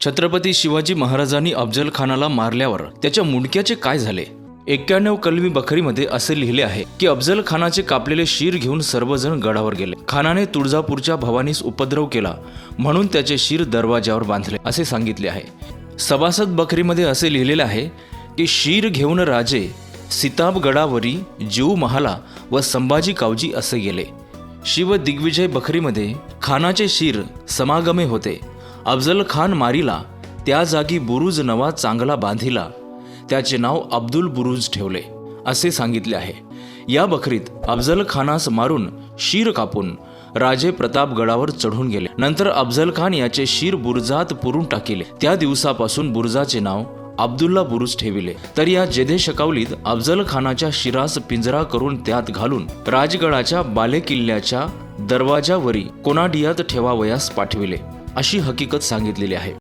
छत्रपती शिवाजी महाराजांनी अफजल खानाला मारल्यावर त्याच्या मुंडक्याचे काय झाले? एक्क्याण्णव कलमी बखरीमध्ये असे लिहिले आहे की अफजल खानाचे कापलेले शीर घेऊन सर्वजण गडावर गेले. खानाने तुळजापूरच्या भवानीस उपद्रव केला म्हणून त्याचे शीर दरवाजावर बांधले असे सांगितले आहे. सभासद बखरीमध्ये असे लिहिलेले आहे की शीर घेऊन राजे सीताबगडावरी जीव महाला व संभाजी कावजी असे गेले. शिव दिग्विजय बखरीमध्ये खानाचे शीर समागमे होते. अफजल खान मारिला त्या जागी बुरुज नवा चांगला बांधिला. त्याचे नाव अब्दुल बुरुज ठेवले असे सांगितले आहे. या बखरीत अफजल खानास मारून शीर कापून राजे प्रतापगडावर चढून गेले. नंतर अफजल खान याचे शीर बुरजात पुरून टाकिले. त्या दिवसापासून बुरुजाचे नाव अब्दुल्ला बुरुज ठेविले. तर या जेधे शकावलीत अफजल खानाच्या शिरास पिंजरा करून त्यात घालून राजगडाच्या बालेकिल्ल्याच्या दरवाजावरी कोनाडियात ठेवावयास पाठविले. अशी हकीकत सांगितलेली आहे.